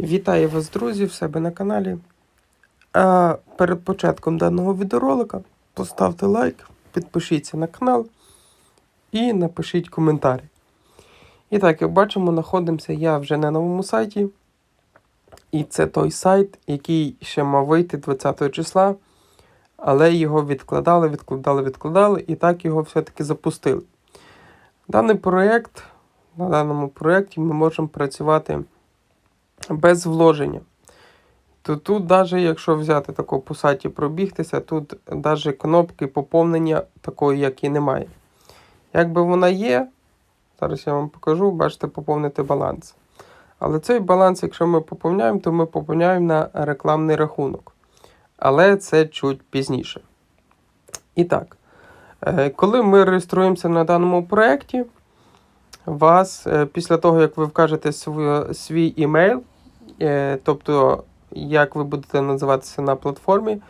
Вітаю вас, друзі, в себе на каналі. А перед початком даного відеоролика поставте лайк, підпишіться на канал і напишіть коментар. І так, як бачимо, знаходимося я вже на новому сайті. І це той сайт, який ще мав вийти 20 числа, але його відкладали, відкладали, відкладали, і так його все-таки запустили. Даний проєкт, на даному проєкті ми можемо працювати без вложення. То тут, навіть якщо взяти тако по сайті пробігтися, тут навіть кнопки поповнення такої, як і немає. Якби вона є, зараз я вам покажу, бачите, поповнити баланс. Але цей баланс, якщо ми поповняємо, то ми поповняємо на рекламний рахунок. Але це чуть пізніше. І так, е, коли ми реєструємося на даному проєкті, вас е, після того, як ви вкажете свій, свій імейл, е, тобто як ви будете називатися на платформі,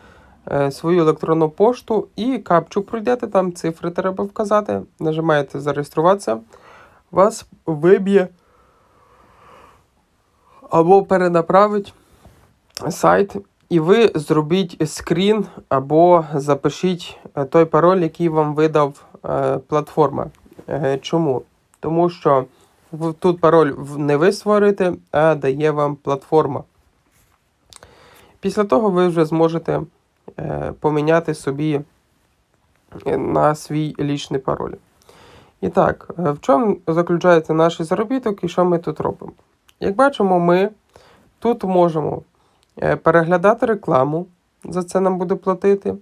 е, свою електронну пошту і капчу пройдете, там цифри треба вказати, нажимаєте зареєструватися, вас виб'є або перенаправить сайт, і ви зробіть скрін або запишіть е, той пароль, який вам видав е, платформа. Е, Чому? Тому що тут пароль не ви створюєте, а дає вам платформа. Після того ви вже зможете е, поміняти собі е, на свій лічний пароль. І так, е, в чому заключається наш заробіток і що ми тут робимо? Як бачимо, ми тут можемо переглядати рекламу, за це нам буде платити.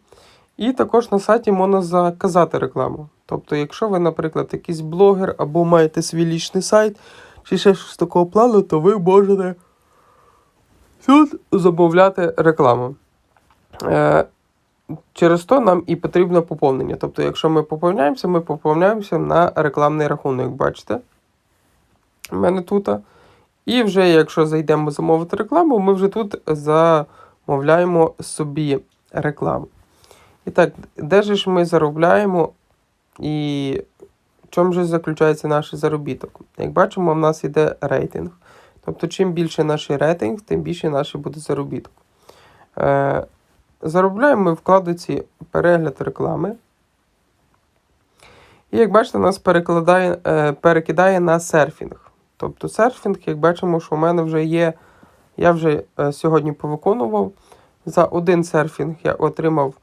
І також на сайті можна заказати рекламу. Тобто, якщо ви, наприклад, якийсь блогер або маєте свій лічний сайт, чи ще щось такого плану, то ви можете тут замовляти рекламу. Е, через то нам і потрібно поповнення. Тобто, якщо ми поповняємося, ми поповняємося на рекламний рахунок, як бачите. У мене тут. І вже якщо зайдемо замовити рекламу, ми вже тут замовляємо собі рекламу. І так, де ж ми заробляємо і в чому ж заключається наш заробіток? Як бачимо, в нас йде рейтинг. Тобто, чим більше наш рейтинг, тим більше наш буде заробіток. Е, заробляємо ми в вкладиці перегляд реклами. І як бачите, нас перекладає, е, перекидає на серфінг. Тобто серфінг, як бачимо, що в мене вже є. Я вже е, сьогодні повиконував. За один серфінг я отримав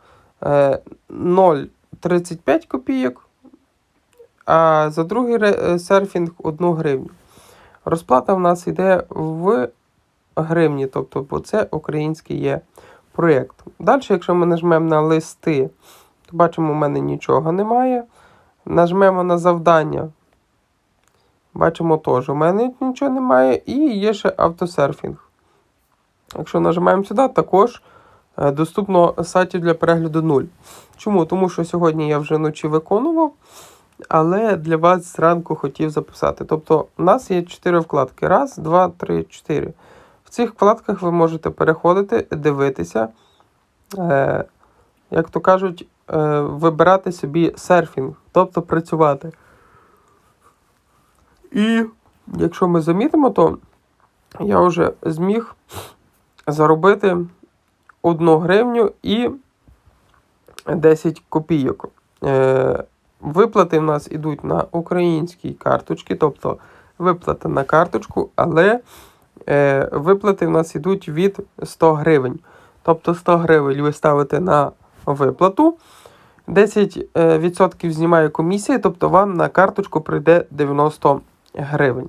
0,35 копійок, а за другий е, серфінг 1 гривню. Розплата в нас йде в гривні, тобто це український є проєкт. Далі, якщо ми нажмемо на листи, то бачимо, у мене нічого немає. Нажмемо на завдання. Бачимо теж, у мене нічого немає. І є ще автосерфінг. Якщо нажимаємо сюди, також е, доступно сайтів для перегляду 0. Чому? Тому що сьогодні я вже вночі виконував, але для вас зранку хотів записати. Тобто, у нас є 4 вкладки. Раз, два, три, чотири. В цих вкладках ви можете переходити, дивитися, е, як то кажуть, е, вибирати собі серфінг, тобто працювати. І якщо ми замітимо, то я вже зміг заробити 1 гривню і 10 копійок. Е, виплати в нас йдуть на українській карточці, тобто виплата на карточку, але е, виплати в нас йдуть від 100 гривень. Тобто 100 гривень ви ставите на виплату. 10% е, знімає комісія, тобто вам на карточку прийде 90 гривень.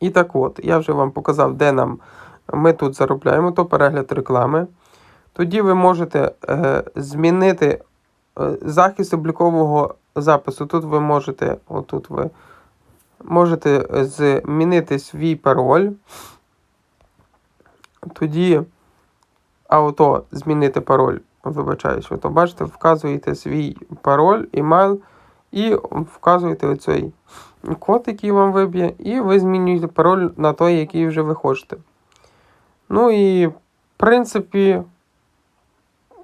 І так от, я вже вам показав, де нам ми тут заробляємо, то перегляд реклами. Тоді ви можете е, змінити е, захист облікового запису. Тут ви можете, отут ви можете змінити свій пароль. Тоді ауто змінити пароль. Вибачаюсь, ви то бачите, вказуєте свій пароль, емайл і вказуєте оцей код, який вам виб'є, і ви змінюєте пароль на той, який вже ви хочете. Ну і, в принципі,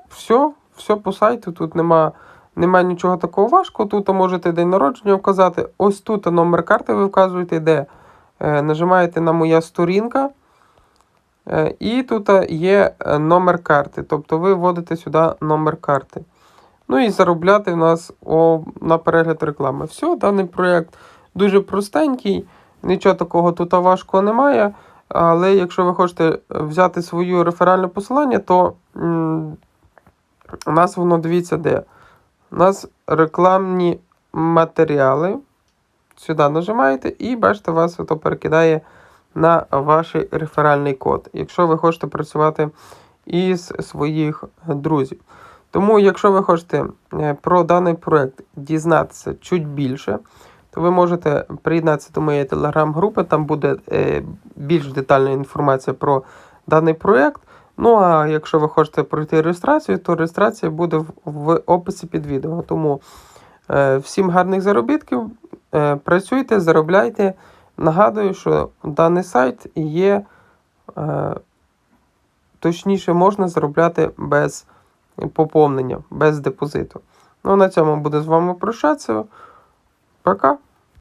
все, все по сайту. Тут нема, нема нічого такого важкого. Тут можете день народження вказати. Ось тут номер карти ви вказуєте, де е, нажимаєте на моя сторінка. Е, І тут е, є номер карти. Тобто ви вводите сюди номер карти. Ну і заробляти в нас о, на перегляд реклами. Все, даний проєкт дуже простенький, нічого такого тут важкого немає. Але якщо ви хочете взяти свою реферальне посилання, то у нас воно дивіться де. У нас рекламні матеріали. Сюди нажимаєте і бачите, вас ото перекидає на ваш реферальний код, якщо ви хочете працювати із своїх друзів. Тому, якщо ви хочете е, про даний проект дізнатися чуть більше, то ви можете приєднатися до моєї телеграм-групи, там буде е, більш детальна інформація про даний проект. Ну а якщо ви хочете пройти реєстрацію, то реєстрація буде в, описі під відео. Тому е, всім гарних заробітків, е, працюйте, заробляйте. Нагадую, що даний сайт є, точніше, можна заробляти без поповнення, без депозиту. Ну, на цьому буду з вами прощатися. Пока.